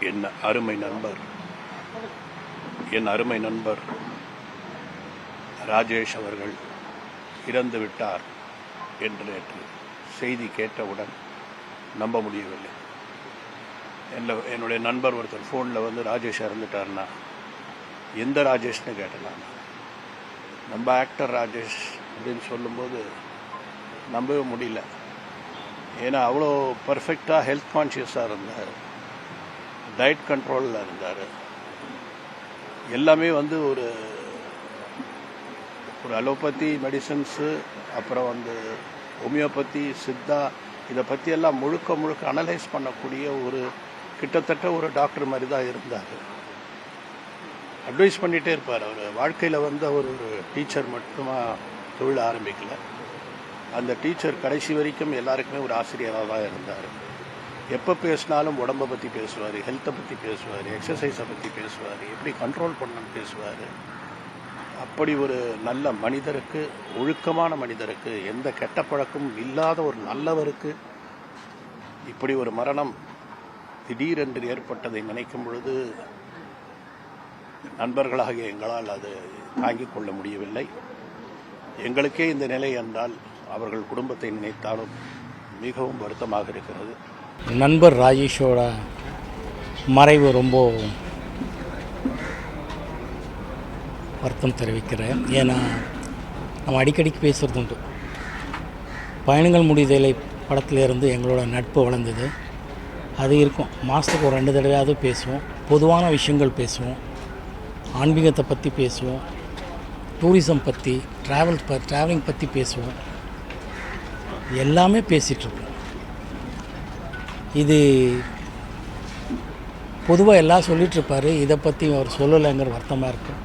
என் அருமை நண்பர் என் அருமை நண்பர் ராஜேஷ் அவர்கள் இறந்து விட்டார் என்று நேற்று செய்தி கேட்டவுடன் நம்ப முடியவில்லை. என்ன என்னுடைய நண்பர் ஒருத்தர் ஃபோனில் வந்து ராஜேஷ் இறந்துட்டார்னா? எந்த ராஜேஷ்னு கேட்டேன் நான். நம்ம ஆக்டர் ராஜேஷ் அப்படின்னு சொல்லும்போது நம்பவே முடியல. ஏன்னா அவ்வளோ பர்ஃபெக்டாக ஹெல்த் கான்ஷியஸாக இருந்தார். டயட் கண்ட்ரோலில் இருந்தார். எல்லாமே வந்து ஒரு ஒரு அலோபதி மெடிசன்ஸு அப்புறம் வந்து ஹோமியோபதி சித்தா இதை பற்றியெல்லாம் முழுக்க முழுக்க அனலைஸ் பண்ணக்கூடிய ஒரு கிட்டத்தட்ட ஒரு டாக்டர் மாதிரி தான் இருந்தார். அட்வைஸ் பண்ணிகிட்டே இருப்பார் அவர். வாழ்க்கையில் வந்து அவர் ஒரு டீச்சர் மட்டுமா தொழில் ஆரம்பிக்கல. அந்த டீச்சர் கடைசி வரைக்கும் எல்லாருக்குமே ஒரு ஆசிரியராக தான் இருந்தார். எப்போ பேசினாலும் உடம்பை பற்றி பேசுவார் ஹெல்த்தை பற்றி பேசுவார் எக்ஸசைஸை பற்றி பேசுவார் எப்படி கண்ட்ரோல் பண்ணணும்னு பேசுவார். அப்படி ஒரு நல்ல மனிதருக்கு ஒழுக்கமான மனிதருக்கு எந்த கெட்ட பழக்கமும் இல்லாத ஒரு நல்லவருக்கு இப்படி ஒரு மரணம் திடீரென்று ஏற்பட்டதை நினைக்கும் பொழுது நண்பர்களாகிய எங்களால் அது தாங்கிக் கொள்ள முடியவில்லை. எங்களுக்கே இந்த நிலை என்றால் அவர்கள் குடும்பத்தை நினைத்தாலும் மிகவும் வருத்தமாக இருக்கிறது. நண்பர் ராஜேஷோட மறைவு ரொம்ப வருத்தம் தெரிவிக்கிறேன். ஏன்னா நம்ம அடிக்கடிக்கு பேசுகிறது உண்டு. பயணங்கள் முடிதலை படத்திலேருந்து எங்களோட நட்பு வளர்ந்தது. அது இருக்கும். மாதத்துக்கு ஒரு ரெண்டு தடவையாவது பேசுவோம். பொதுவான விஷயங்கள் பேசுவோம். ஆன்மீகத்தை பற்றி பேசுவோம். டூரிசம் பற்றி ட்ராவல் ப ட்ராவலிங் பற்றி பேசுவோம். எல்லாமே பேசிகிட்ருக்கோம் இது பொதுவாக எல்லாம் சொல்லிகிட்ருப்பார் இதை பற்றி அவர் சொல்லலைங்கிற வருத்தமாக இருக்கும்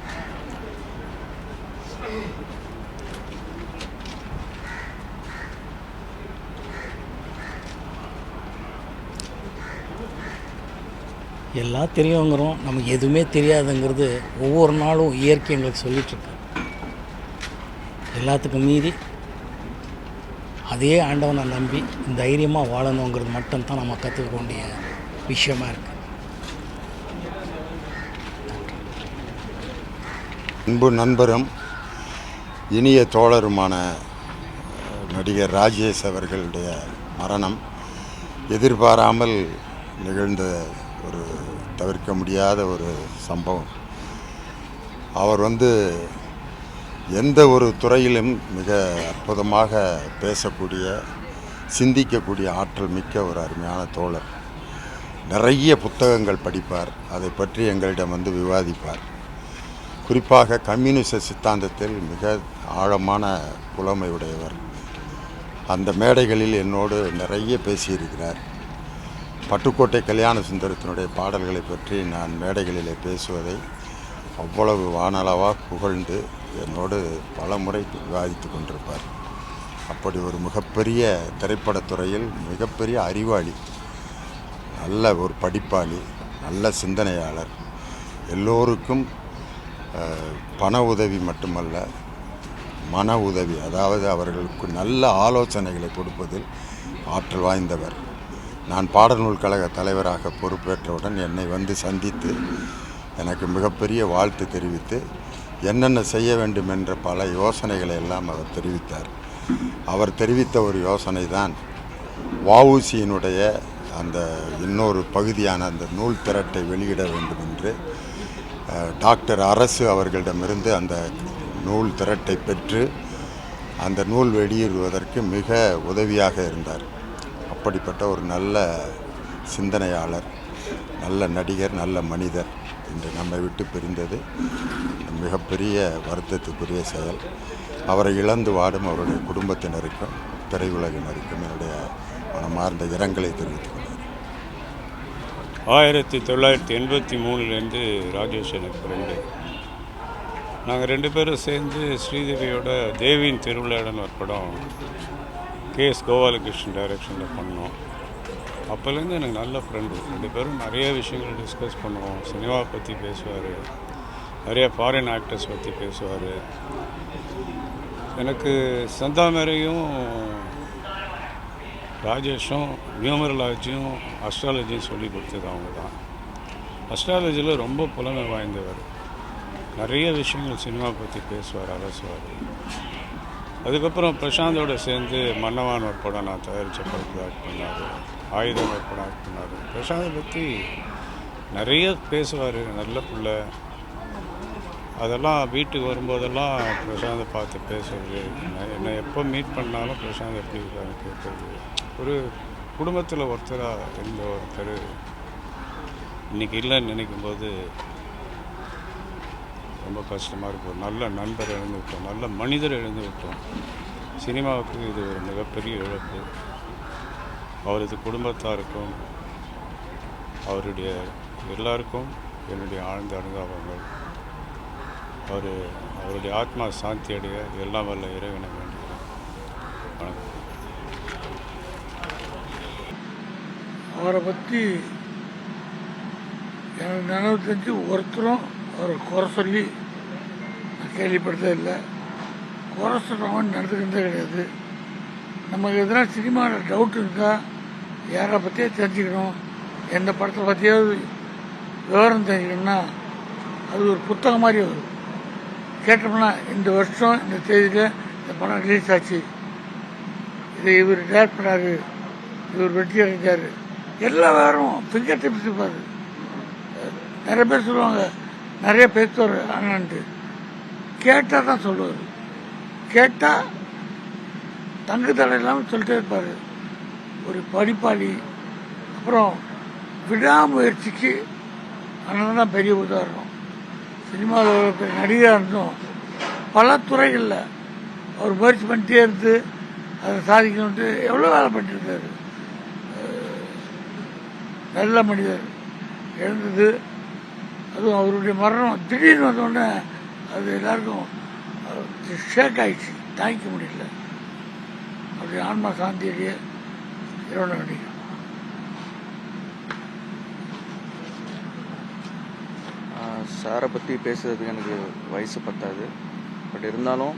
எல்லாம் தெரியுங்கிறோம் நமக்கு எதுவுமே தெரியாதுங்கிறது ஒவ்வொரு நாளும் இயற்கை எங்களுக்கு சொல்லிகிட்ருக்கு எல்லாத்துக்கும் மீறி அதே ஆண்டவனை நம்பி தைரியமாக வாழணுங்கிறது மட்டும்தான் நம்ம கற்றுக்க வேண்டிய விஷயமா இருக்குது அன்பு நண்பரும் இனிய தோழருமான நடிகர் ராஜேஷ் அவர்களுடைய மரணம் எதிர்பாராமல் நிகழ்ந்த ஒரு தவிர்க்க முடியாத ஒரு சம்பவம். அவர் வந்து எந்த ஒரு துறையிலும் மிக அற்புதமாக பேசக்கூடிய சிந்திக்கக்கூடிய ஆற்றல் மிக்க ஒரு அருமையான தோழர். நிறைய புத்தகங்கள் படிப்பார். அதை பற்றி எங்களிடம் வந்து விவாதிப்பார். குறிப்பாக கம்யூனிச சித்தாந்தத்தில் மிக ஆழமான புலமை உடையவர். அந்த மேடைகளில் என்னோடு நிறைய பேசியிருக்கிறார். பட்டுக்கோட்டை கல்யாண சுந்தரத்தினுடைய பாடல்களை பற்றி நான் மேடைகளிலே பேசுவதை அவ்வளவு வானளவாக புகழ்ந்து என்னோடு பல முறை விவாதித்து கொண்டிருப்பார். அப்படி ஒரு மிகப்பெரிய திரைப்படத்துறையில் மிகப்பெரிய அறிவாளி நல்ல ஒரு படிப்பாளி நல்ல சிந்தனையாளர் எல்லோருக்கும் பண உதவி மட்டுமல்ல மன உதவி அதாவது அவர்களுக்கு நல்ல ஆலோசனைகளை கொடுப்பதில் ஆற்றல் வாய்ந்தவர். நான் பாடநூல் கழக தலைவராக பொறுப்பேற்றவுடன் என்னை வந்து சந்தித்து எனக்கு மிகப்பெரிய வாழ்த்து தெரிவித்து என்னென்ன செய்ய வேண்டும் என்ற பல யோசனைகளை எல்லாம் அவர் தெரிவித்தார். அவர் தெரிவித்த ஒரு யோசனை தான் வஉசியினுடைய அந்த இன்னொரு பகுதியான அந்த நூல் திரட்டை வெளியிட வேண்டும் என்று டாக்டர் அரசு அவர்களிடமிருந்து அந்த நூல் திரட்டை பெற்று அந்த நூல் வெளியிடுவதற்கு மிக உதவியாக இருந்தார். அப்படிப்பட்ட ஒரு நல்ல சிந்தனையாளர் நல்ல நடிகர் நல்ல மனிதர். இன்று நம்மை விட்டு பிரிந்தது. மிகப்பெரிய வருத்தத்துக்குரிய செயல். அவரை இழந்து வாடும் அவருடைய குடும்பத்தினருக்கும் திரையுலகினருக்கும் என்னுடைய மனமார்ந்த இரங்கலை தெரிவித்துக் ஆயிரத்தி தொள்ளாயிரத்தி எண்பத்தி மூணுலேருந்து ராஜேஷ் எனக்கு ஃப்ரெண்டு நாங்கள் ரெண்டு பேரும் சேர்ந்து ஸ்ரீதேவியோட தேவியின் திருவிழாடன் ஒரு படம் கே எஸ் கோபாலகிருஷ்ணன் டைரக்ஷனில் பண்ணோம். அப்போலேருந்து எனக்கு நல்ல ஃப்ரெண்டு ரெண்டு பேரும் நிறைய விஷயங்கள் டிஸ்கஸ் பண்ணுவோம். சினிமா பற்றி பேசுவார். நிறைய ஃபாரின் ஆக்டர்ஸ் பற்றி பேசுவார். எனக்கு சந்தாமரையும் ராஜேஷும் நியூமரலாஜியும் அஸ்ட்ராலஜியும் சொல்லி கொடுத்தது அவங்க தான் அஸ்ட்ராலஜியில் ரொம்ப புலமை வாய்ந்தவர். நிறைய விஷயங்கள் சினிமா பற்றி பேசுவார் அலசுவார். அதுக்கப்புறம் பிரசாந்தோடு சேர்ந்து மன்னவான் ஒரு படம் நான் தயாரித்த படத்தில் ஆக்ட் பண்ணார். ஆயுதம் ஒரு படம் பிரசாந்தை பற்றி நிறைய பேசுவார் நல்ல பிள்ளை. அதெல்லாம் வீட்டுக்கு வரும்போதெல்லாம் பிரசாந்தை பார்த்து பேசுறது. நான் என்னை எப்போ மீட் பண்ணாலும் பிரசாந்த் எப்படி இருக்கான்னு கேட்குறது. ஒரு குடும்பத்தில் ஒருத்தராக இருந்த ஒருத்தர் இன்னைக்கு இல்லைன்னு நினைக்கும் போது ரொம்ப கஷ்டமாக இருக்கும். நல்ல நண்பர் இழந்து விட்டோம். நல்ல மனிதர் இழந்து விட்டோம். சினிமாவுக்கு இது ஒரு மிகப்பெரிய இழப்பு. அவரது குடும்பத்தாருக்கும் அவருடைய எல்லாருக்கும் என்னுடைய ஆழ்ந்த அனுதாபங்கள். அவர் அவருடைய ஆத்மா சாந்தி அடைய எல்லாம் வல்ல இறைவனை வேண்டுகிறேன். வணக்கம். அவரை பற்றி எனக்கு நினைவு தெரிஞ்சு ஒருத்தரும் அவரை குறை சொல்லி நான் கேள்விப்பட்டதே இல்லை. குறை சொல்கிறவன் நடந்துக்கிட்டே கிடையாது. நமக்கு எதனால் சினிமாவில் டவுட் இருந்தால் யாரை பற்றியே தெரிஞ்சுக்கணும். எந்த படத்தை பற்றியாவது விவரம் தெரிஞ்சுக்கணும்னா அது ஒரு புத்தகம் மாதிரி வரும். கேட்டோம்னா இந்த வருஷம் இந்த தேதியில் இந்த படம் ரிலீஸ் ஆச்சு. இதை இவர் டேரக்ட் பண்ணாரு இவர் வெற்றி அடைஞ்சார் எல்லா விவரமும் ஃபிங்கர் டிப்ஸ் இருப்பார் நிறைய பேர் சொல்லுவாங்க நிறைய பேசுவார் அண்ணன்ட்டு. கேட்டால் தான் சொல்லுவார். கேட்டால் தங்கு தடை இல்லாமல் சொல்லிட்டே இருப்பார். ஒரு படிப்பாளி. அப்புறம் விடாமுயற்சிக்கு அண்ணன் தான் பெரிய உதாரணம். சினிமாவில் பெரிய நடிகராக இருந்தும் பல துறைகளில் அவர் முயற்சி பண்ணிட்டே இருந்து அதை சாதிக்கணுன்ட்டு எவ்வளோ வேலை பண்ணிட்டுருக்காரு நல்ல மனிதர். இழந்தது அதுவும் அவருடைய மரணம். திடீர்னு வந்தோடனே அது எல்லாருக்கும் ஷேக் ஆயிடுச்சு. தாங்கிக்க முடியல. அப்படி ஆன்மா சாந்தி அடைய இறைவனை வேண்டிக்கிறோம் சாரை பற்றி பேசுறதுக்கு எனக்கு வயசு பத்தாது. பட் இருந்தாலும்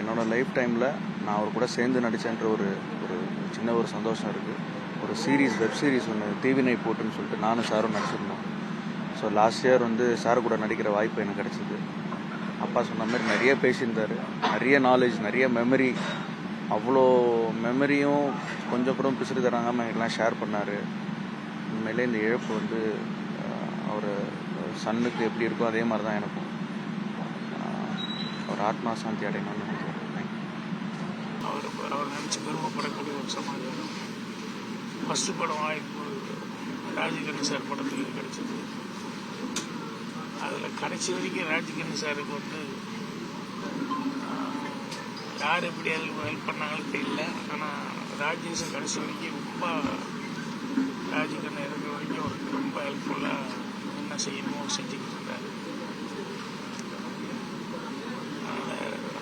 என்னோட லைஃப் டைமில் நான் அவர் கூட சேர்ந்து நடித்தேன்ற ஒரு ஒரு சின்ன ஒரு சந்தோஷம் இருக்குது ஒரு சீரீஸ் வெப் சீரிஸ் ஒன்று தீவினை போட்டுன்னு சொல்லிட்டு நானும் சாரும் நடிச்சிருந்தோம். ஸோ லாஸ்ட் இயர் வந்து சார் கூட நடிக்கிற வாய்ப்பு எனக்கு கிடச்சிது. அப்பா சொன்ன மாதிரி நிறைய பேசியிருந்தார். நிறைய நாலேஜ் நிறைய மெமரி அவ்வளோ மெமரியும் கொஞ்சம் கூட பிசுறு தராங்காமல் எல்லாம் ஷேர் பண்ணார். உண்மையிலே இந்த இழப்பு வந்து அவர் சன்னுக்கு எப்படி இருக்கோ அதே மாதிரி தான் எனக்கும் அவர் ஆத்மா சாந்தி அடையணும்னு நினைக்கிறேன். அவர் அவர் நினச்சி பெருமைப்படக்கூடிய ஒரு சமாச்சாரம் ஃபஸ்ட்டு படம் வாய்ப்பு ராஜகிரண் சார் படத்துக்கு கிடைச்சது. அதில் கடைசி வரைக்கும் ராஜகிரண் சாருக்கு வந்து யார் எப்படி ஹெல்ப் ஹெல்ப் பண்ணாங்கன்னு தெரியல. ஆனால் ராஜேஷன் கடைசி வரைக்கும் ரொம்ப ராஜகண்ணன் இருக்கிற வரைக்கும் அவருக்கு ரொம்ப ஹெல்ப்ஃபுல்லாக என்ன செய்யணுமோ செஞ்சுக்கிட்டு இருந்தார்.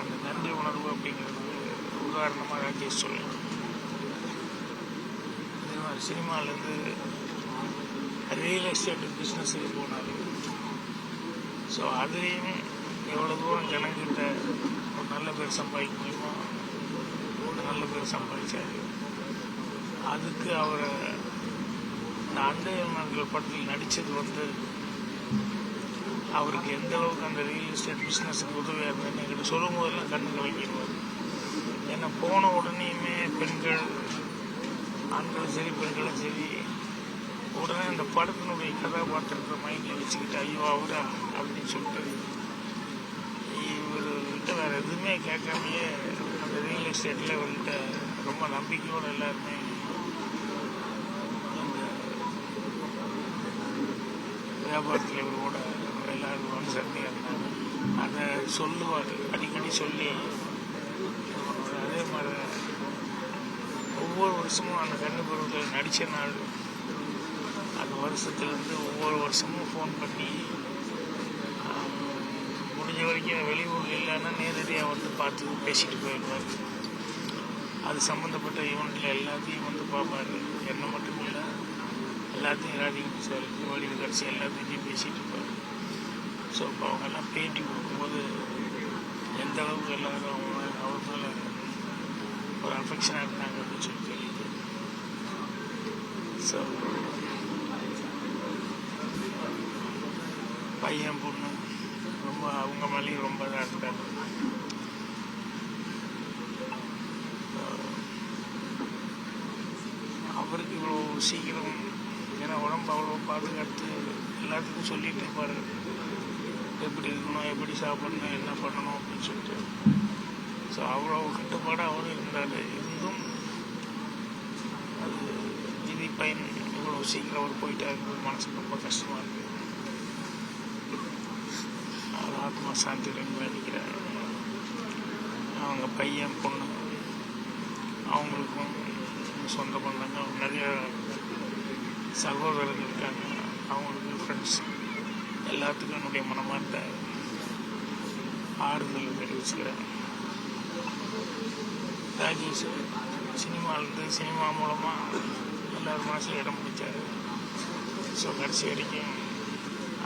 அந்த நன்றி உணர்வு அப்படிங்கிறது உதாரணமாக ராஜேஷ் சொல்லலாம் அதே மாதிரி சினிமாலேருந்து ரியல் எஸ்டேட் பிஸ்னஸுக்கு போனார். ஸோ அதுலேயும் எவ்வளோ தூரம் ஜனங்கிட்ட நல்ல பேர் சம்பாதிக்க முடியுமோ? நல்ல பேர் சம்பாதிச்சார். அதுக்கு அவரை இந்த அண்டை படத்தில் நடித்தது வந்து அவருக்கு எந்த அளவுக்கு அந்த ரியல் எஸ்டேட் பிஸ்னஸுக்கு உதவியாக இருந்ததுன்னு என்கிட்ட சொல்லும் போதெல்லாம் கண்ணு கலக்கிடுவார் ஏன்னா போன உடனேயுமே பெண்கள் ஆண்களும் சரி பெண்களும் சரி உடனே அந்த படத்தினுடைய கதாபாத்திரத்தை மைண்டில் வச்சுக்கிட்டு ஐயோ அவரா? அப்படின்னு சொல்லிட்டு எதுவுமே கேட்காமையே அந்த ரியல் எஸ்டேட்டில் வந்துட்டு ரொம்ப நம்பிக்கையோடு எல்லாருமே அந்த வியாபாரத்தில் கூட எல்லாரும் அனுசரணையாக இருந்தாங்க. அதை சொல்லுவார். அடிக்கடி சொல்லி அதே மாதிரி ஒவ்வொரு வருஷமும் அந்த கண்ணு பருவத்தில் நடித்த நாள். அந்த வருஷத்துலேருந்து ஒவ்வொரு வருஷமும் ஃபோன் பண்ணி வரைக்கும் வெளியூர் இல்லைன்னா நேரடியாக வந்து பார்த்து பேசிட்டு போயிடுவார் அது சம்மந்தப்பட்ட ஈவெண்ட்டில் எல்லாத்தையும் வந்து பார்ப்பாரு என்ன மட்டும் இல்லை எல்லாத்தையும் ராதிகா சார் வழி கடைசி எல்லாத்தையும் பேசிட்டு இருப்பார் ஸோ இப்போ அவங்கெல்லாம் பேட்டி கொடுக்கும்போது எந்த அளவுக்கு எல்லாரும் அவங்க அவர் மேலே ஒரு அஃபெக்ஷனாக இருந்தாங்க அப்படின்னு சொல்லி தெரியுது. ஸோ பையன் பொண்ணு ரொம்ப அவங்க மேலேயும் ரொம்ப இதாக அவருக்கு இவ்வளோ சீக்கிரம் ஏன்னா உடம்பு அவ்வளோ பாதுகாத்து எல்லாத்துக்கும் சொல்லிட்டு இருப்பார். எப்படி இருக்கணும் எப்படி சாப்பிடணும் என்ன பண்ணணும் அப்படின்னு சொல்லிட்டு. ஸோ அவ்வளோ கட்டுப்பாடு அவரும் இருந்தார். இருந்தும் அது விதி பயன் இவ்வளோ சீக்கிரம் அவர் போயிட்டாரு மனசுக்கு ரொம்ப கஷ்டமாக இருக்குது அவர் ஆத்மா சாந்தி ரெண்டு அவங்க பையன் பொண்ணு அவங்களுக்கும் சொந்த பந்தங்கள் நிறைய சகோதரர்கள் இருக்காங்க. அவங்களுக்கு ஃப்ரெண்ட்ஸ் எல்லாத்துக்கும் என்னுடைய மனமார்ந்த ஆறுதல் தெரிவிச்சுக்கிறேன். ராஜேஷ் சினிமாவிலேருந்து சினிமா மூலமாக எல்லார் மனசில் இடம் பிடிச்சார். ஸோ கடைசி வரைக்கும்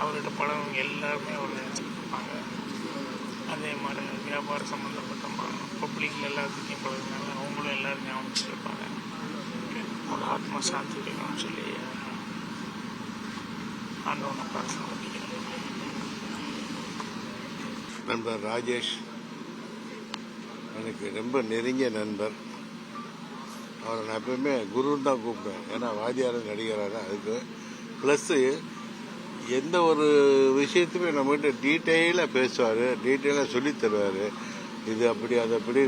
அவர்கிட்ட படம் எல்லாருமே அவர் நினச்சிட்டு இருப்பாங்க அதே மாதிரி வியாபார சம்மந்தப்பட்ட பப்ளிக்கில் எல்லாத்துக்கும் பழகினாங்க அவங்களும் எல்லாரும் ஞாபகம் வச்சுருப்பாங்க ஒரு ஆத்மா சாந்தி வேணும்னு சொல்லி ஆண்டவனை பிரார்த்தனை பண்ணிக்கிறேன் நண்பர் ராஜேஷ் எனக்கு ரொம்ப நெருங்கிய நண்பர். அவரை நான் எப்பவுமே குருன்னு தான் கூப்பிடுவேன். ஏன்னா வாதியாரன் நடிகராக தான். அதுக்கு ப்ளஸ்ஸு எந்த ஒரு விஷயத்தையுமே நம்மகிட்ட டீட்டெயிலாக பேசுவார் டீட்டெயிலாக சொல்லித் தருவார். இது அப்படி அது அப்படி.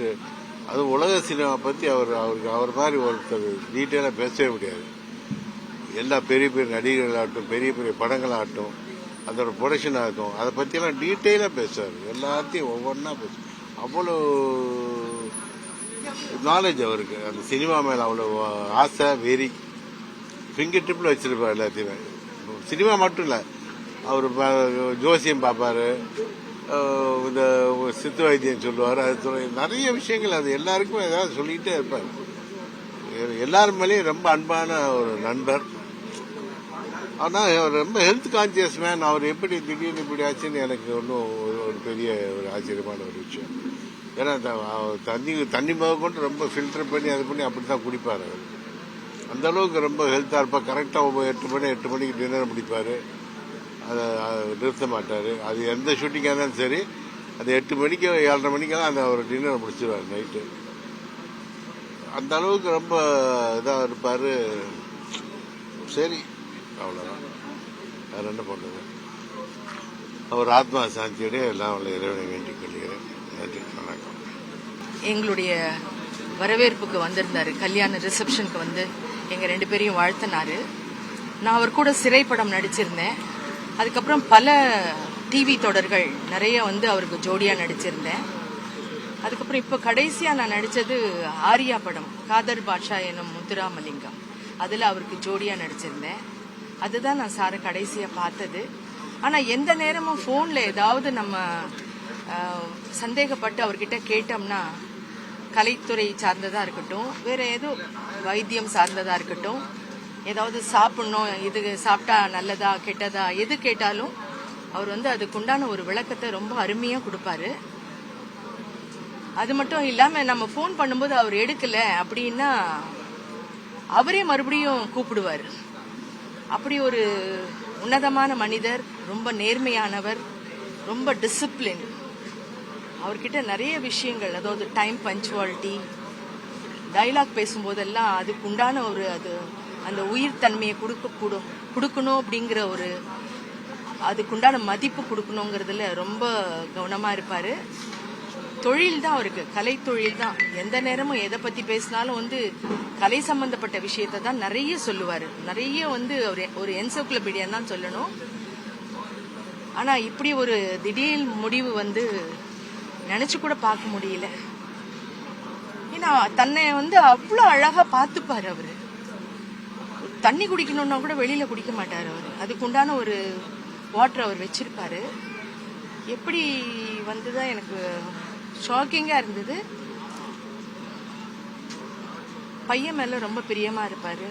அதுவும் உலக சினிமா பற்றி அவர் அவருக்கு அவர் மாதிரி ஒருத்தர் டீட்டெயிலாக பேசவே முடியாது. எல்லா பெரிய பெரிய நடிகர்களாகட்டும் பெரிய பெரிய படங்களாகட்டும் அதோட ப்ரொடக்ஷன் ஆகட்டும் அதை பற்றியெல்லாம் டீட்டெயிலாக பேசுவார். எல்லாத்தையும் ஒவ்வொன்றா பேசுவார். அவ்வளோ நாலேஜ் அவருக்கு. அந்த சினிமா மேலே அவ்வளோ ஆசை வெறி ஃபிங்கர் டிப்பில் வச்சுருப்பார் எல்லாத்தையுமே. சினிமா மட்டும் இல்லை. அவர் ஜோசியம் பார்ப்பாரு இந்த சித்து வைத்தியம் சொல்லுவார். அது நிறைய விஷயங்கள் அது எல்லாருக்கும் ஏதாவது சொல்லிக்கிட்டே இருப்பார். எல்லார் மேலேயும் ரொம்ப அன்பான ஒரு நண்பர். ஆனால் அவர் ரொம்ப ஹெல்த் கான்சியஸ் மேன் அவர் எப்படி திடீர்னு இப்படி ஆச்சுன்னு எனக்கு ஒன்றும் ஒரு பெரிய ஒரு ஆச்சரியமான ஒரு விஷயம். ஏன்னா த- அவர் தண்ணி தண்ணி முதல் கொண்டு ரொம்ப ஃபில்டர் பண்ணி அது பண்ணி அப்படி தான் குடிப்பார் அவர். அந்த அளவுக்கு ரொம்ப ஹெல்த்தாக இருப்பார் கரெக்டாக எட்டு மணி எட்டு மணிக்கு டின்னர் முடிப்பார். அதை நிறுத்த மாட்டார். அது எந்த ஷூட்டிங்காக இருந்தாலும் சரி அது எட்டு மணிக்கு ஏழரை மணிக்கெல்லாம் அந்த அவர் டின்னர் முடிச்சிடுவார் நைட்டு அந்த அளவுக்கு ரொம்ப இதாக இருப்பார். சரி அவ்வளோதான் வேற என்ன பண்ணுறது அவர் ஆத்மா சாந்தியோடய எல்லாம் அவளை இறைவனை வேண்டிக் கொள்கிறேன். நன்றி வணக்கம். எங்களுடைய வரவேற்புக்கு வந்திருந்தார். கல்யாண ரிசப்ஷனுக்கு வந்து எங்கள் ரெண்டு பேரையும் வாழ்த்தினார். நான் அவர் கூட சிறைப்படம் நடிச்சிருந்தேன். அதுக்கப்புறம் பல டிவி தொடர்கள் நிறைய வந்து அவருக்கு ஜோடியாக நடிச்சிருந்தேன். அதுக்கப்புறம் இப்போ கடைசியாக நான் நடித்தது ஆரியா படம் காதர் பாட்ஷா எனும் முத்துராமலிங்கம். அதில் அவருக்கு ஜோடியாக நடிச்சிருந்தேன். அதுதான் நான் சாரை கடைசியாக பார்த்தது. ஆனால் எந்த நேரமும் ஃபோனில் ஏதாவது நம்ம சந்தேகப்பட்டு அவர்கிட்ட கேட்டோம்னா கலைத்துறை சார்ந்ததாக இருக்கட்டும் வேறு ஏதோ வைத்தியம் சார்ந்ததாக இருக்கட்டும் ஏதாவது சாப்பிடணும் இது சாப்பிட்டா நல்லதா கெட்டதா எது கேட்டாலும் அவர் வந்து அதுக்குண்டான ஒரு விளக்கத்தை ரொம்ப அருமையாக கொடுப்பாரு. அது மட்டும் இல்லாமல் நம்ம ஃபோன் பண்ணும்போது அவர் எடுக்கல அப்படின்னா அவரே மறுபடியும் கூப்பிடுவார். அப்படி ஒரு உன்னதமான மனிதர் ரொம்ப நேர்மையானவர் ரொம்ப டிசிப்ளின் அவர்கிட்ட நிறைய விஷயங்கள் அதாவது டைம் பஞ்சுவாலிட்டி டைலாக் பேசும்போதெல்லாம் அதுக்கு உண்டான ஒரு அது அந்த உயிர் தன்மையை கொடுக்கக்கூடும் கொடுக்கணும் அப்படிங்கிற ஒரு அதுக்குண்டான மதிப்பு கொடுக்கணுங்கிறதுல ரொம்ப கவனமாக இருப்பார். தொழில் தான் அவருக்கு கலை தொழில் தான். எந்த நேரமும் எதை பற்றி பேசினாலும் வந்து கலை சம்பந்தப்பட்ட விஷயத்தை தான் நிறைய சொல்லுவார். நிறைய வந்து ஒரு ஒரு என்சைக்ளோபீடியா தான் சொல்லணும். ஆனால் இப்படி ஒரு திடீர் முடிவு வந்து நினைச்சு கூட பார்க்க முடியல. ஏன்னா தன்னை வந்து அவ்வளோ அழகா பார்த்துப்பாரு அவரு. தண்ணி குடிக்கணும்னா கூட வெளியில குடிக்க மாட்டார் அவர். அதுக்குண்டான ஒரு வாட்டர் அவர் வச்சிருப்பாரு. எப்படி வந்துதான் எனக்கு ஷாக்கிங்கா இருந்தது. பையன் மேல ரொம்ப பிரியமா இருப்பாரு.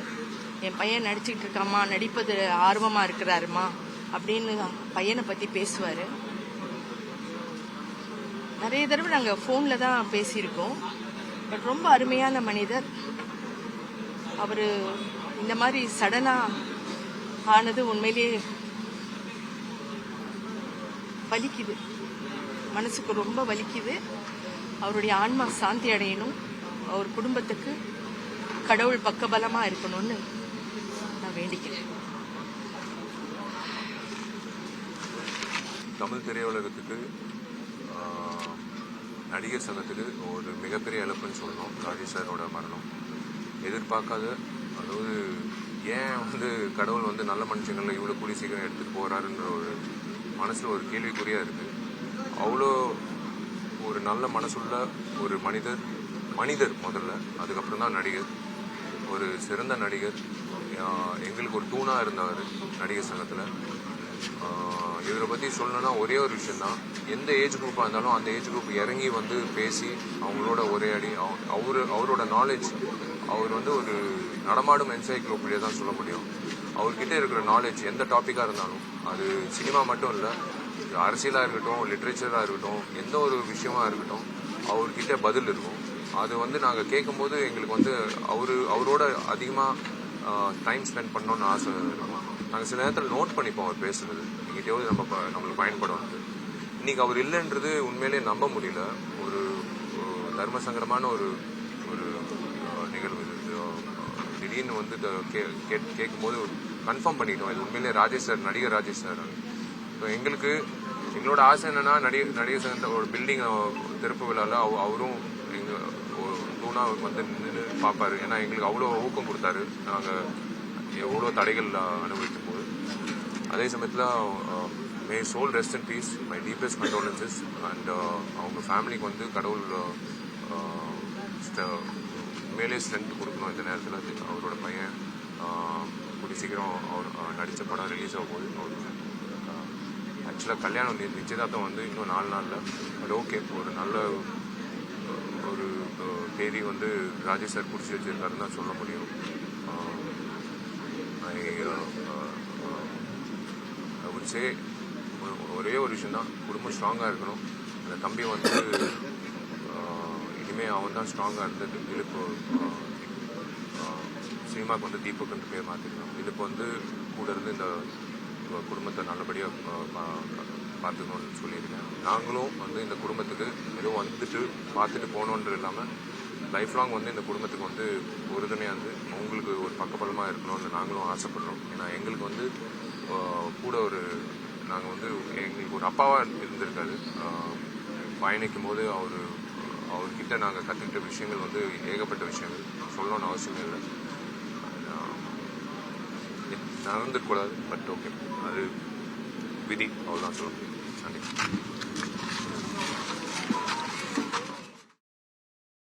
என் பையன் நடிச்சுக்கிட்டு இருக்காமா நடிப்பது ஆர்வமா இருக்கிறாருமா அப்படின்னு பையனை பத்தி பேசுவாரு. நிறைய தடவை நாங்கள் ஃபோனில் தான் பேசியிருக்கோம். பட் ரொம்ப அருமையான மனிதர். அவர் இந்த மாதிரி சடனாக ஆனது உண்மையிலேயே வலிக்குது. மனசுக்கு ரொம்ப வலிக்குது. அவருடைய ஆன்மா சாந்தி அடையணும். அவர் குடும்பத்துக்கு கடவுள் பக்கபலமாக இருக்கணும்னு நான் வேண்டிக்கிறேன். தமிழ் திரையுலகத்துக்கு நடிகர் சங்கத்துக்கு ஒரு மிகப்பெரிய இழப்புன்னு சொல்லணும். ராஜேஷ் சாரோட மரணம். எதிர்பார்க்காத அதாவது ஏன் வந்து கடவுள் வந்து நல்ல மனுஷங்களை இவ்வளோ கூடிய சீக்கிரம் எடுத்துகிட்டு போகிறாருன்ற ஒரு மனசில் ஒரு கேள்விக்குறியாக இருக்குது அவ்வளோ ஒரு நல்ல மனசுள்ள ஒரு மனிதர் மனிதர் முதல்ல அதுக்கப்புறம் தான் நடிகர். ஒரு சிறந்த நடிகர். எங்களுக்கு ஒரு தூணாக இருந்தவர் நடிகர் சங்கத்தில். இவரை பற்றி சொல்லணும்னா ஒரே ஒரு விஷயம்தான். எந்த ஏஜ் குரூப்பாக இருந்தாலும் அந்த ஏஜ் குரூப் இறங்கி வந்து பேசி அவங்களோட உரையாடி அவ- அவரோட நாலேஜ் அவர் வந்து ஒரு நடமாடும் என்சைக்ளோபீடியா தான் சொல்ல முடியும். அவர்கிட்ட இருக்கிற நாலேஜ் எந்த டாப்பிக்காக இருந்தாலும் அது சினிமா மட்டும் இல்லை அரசியலாக இருக்கட்டும் லிட்ரேச்சராக இருக்கட்டும் எந்த ஒரு விஷயமா இருக்கட்டும் அவர்கிட்ட பதில் இருக்கும். அது வந்து நாங்கள் கேட்கும்போது எங்களுக்கு வந்து அவரு அவரோட அதிகமாக டைம் ஸ்பெண்ட் பண்ணோன்னு ஆசை இருக்கும். நாங்கள் சில நேரத்தில் நோட் பண்ணிப்போம் அவர் பேசுறது. எங்கிட்டயாவது நம்ம ப- நம்மளுக்கு பயன்படும் இன்றைக்கி அவர் இல்லைன்றது உண்மையிலேயே நம்ப முடியல. ஒரு தர்ம சங்கடமான ஒரு ஒரு நிகழ்வு இது. திடீர்னு வந்து கே- கேட்- கேட்கும்போது கன்ஃபார்ம் பண்ணிட்டோம். இது உண்மையிலே ராஜேஷ் சார் நடிகர் ராஜேஷ் சார். ஸோ எங்களுக்கு எங்களோட ஆசை என்னன்னா நடிகர் நடிகர் சங்க ஒரு பில்டிங் திறப்பு விழாவில் அவ அவரும் எங்கள் தூணா வந்து நின்று பார்ப்பாரு. ஏன்னா எங்களுக்கு அவ்வளோ ஊக்கம் கொடுத்தாரு. நாங்கள் எவ்வளோ தடைகள் அனுபவிக்கும் அதே சமயத்தில் may soul rest in peace my deepest condolences and அவங்க ஃபேமிலிக்கு வந்து கடவுள் மேலே ஸ்ட்ரென்த் கொடுக்கணும் இந்த நேரத்தில். அவரோட பையன் uh, கூடிய சீக்கிரம் அவர் நடித்த படம் ரிலீஸ் ஆக போகுது. அவருக்கு ஆக்சுவலாக கல்யாணம் நிச்சயதார்த்தம் வந்து இன்னும் நாலு நாளில். பட் ஓகே ஒரு நல்ல ஒரு தேதி வந்து ராஜேஷ் சார் பிடிச்சி வச்சிருக்காருன்னு தான் சொல்ல முடியும். அவர் சே ஒரே ஒரு விஷயம் தான் குடும்பம் ஸ்ட்ராங்காக இருக்கணும். அந்த தம்பி வந்து இனிமேல் அவன் தான் ஸ்ட்ராங்காக இருந்தது இழுப்பு சினிமாவுக்கு வந்து தீபக் பேர் மாற்றிக்கணும் இழுப்பு வந்து கூட இருந்து இந்த குடும்பத்தை நல்லபடியாக பார்த்துக்கணும்னு சொல்லியிருக்கேன். நாங்களும் வந்து இந்த குடும்பத்துக்கு ஏதோ வந்துட்டு பார்த்துட்டு போகணுன்றது இல்லாமல் லைஃப் லாங் வந்து இந்த குடும்பத்துக்கு வந்து உறுதுணையாக இருந்து அவங்களுக்கு ஒரு பக்கபலமாக இருக்கணும்னு நாங்களும் ஆசைப்படுறோம். ஏன்னா எங்களுக்கு வந்து கூட ஒரு நாங்கள் வந்து எங்களுக்கு ஒரு அப்பாவாக இருந்திருக்காரு. பயணிக்கும் போது அவர் அவர்கிட்ட நாங்கள் கற்றுக்கிட்ட விஷயங்கள் வந்து ஏகப்பட்ட விஷயங்கள். சொல்லணும்னு அவசியமே இல்லை. நடந்துக்கூடாது பட் ஓகே அது விதி அவ்வளோதான் சொல்ல முடியும். நன்றி.